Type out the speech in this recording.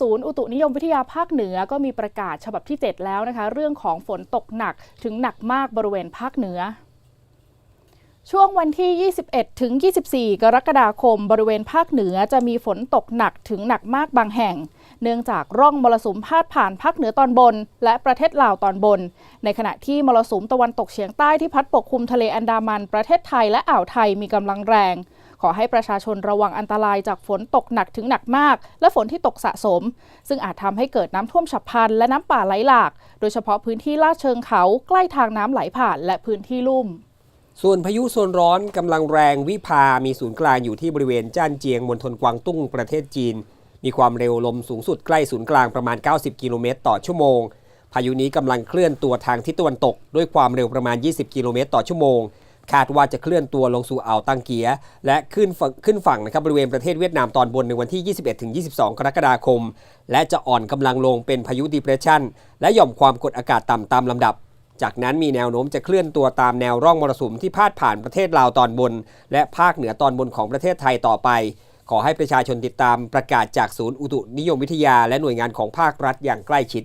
ศูนย์อุตุนิยมวิทยาภาคเหนือก็มีประกาศฉบับที่ 7 แล้วนะคะ เรื่องของฝนตกหนักถึงหนักมากบริเวณภาคเหนือช่วงวันที่ 21 ถึง 24 กรกฎาคม บริเวณภาคเหนือจะมีฝนตกหนักถึงหนักมากบางแห่ง เนื่องจากร่องมรสุมพาดผ่านภาคเหนือตอนบน และประเทศลาวตอนบน ในขณะที่มรสุมตะวันตกเฉียงใต้ที่พัดปกคลุมทะเลอันดามันประเทศไทยและอ่าวไทยมีกำลังแรง ขอให้ประชาชนระวังอันตรายจากฝนตกหนักถึงหนักมาก และฝนที่ตกสะสม ซึ่งอาจทำให้เกิดน้ำท่วมฉับพลันและน้ำป่าไหลหลาก โดยเฉพาะพื้นที่ลาดเชิงเขาใกล้ทางน้ำไหลผ่านและพื้นที่ลุ่มส่วนพายุโซนร้อนกำลังแรงวิภามีศูนย์กลางอยู่ที่บริเวณจ้านเจียงมณฑลกวางตุ้งประเทศจีน มีความเร็วลมสูงสุดใกล้ศูนย์กลางประมาณ 90 กิโลเมตรต่อชั่วโมง พายุนี้กำลังเคลื่อนตัวทางทิศตะวันตก ด้วยความเร็วประมาณ 20 กิโลเมตรต่อชั่วโมง คาดว่าจะเคลื่อนตัวลงสู่อ่าวตังเกีย และขึ้นฝั่งขึ้นฝั่งนะครับบริเวณประเทศเวียดนามตอนบนในวันที่ 21-22 กรกฎาคม และจะอ่อนกำลังลงเป็นพายุดีเพรสชันและหย่อมความกดอากาศต่ำตามลำดับ จากนั้นมีแนวโน้มจะเคลื่อนตัวตามแนวร่องมรสุมที่พาดผ่านประเทศลาวตอนบน และภาคเหนือตอนบนของประเทศไทยต่อไป ขอให้ประชาชนติดตามประกาศจากศูนย์อุตุนิยมวิทยา และหน่วยงานของภาครัฐอย่างใกล้ชิด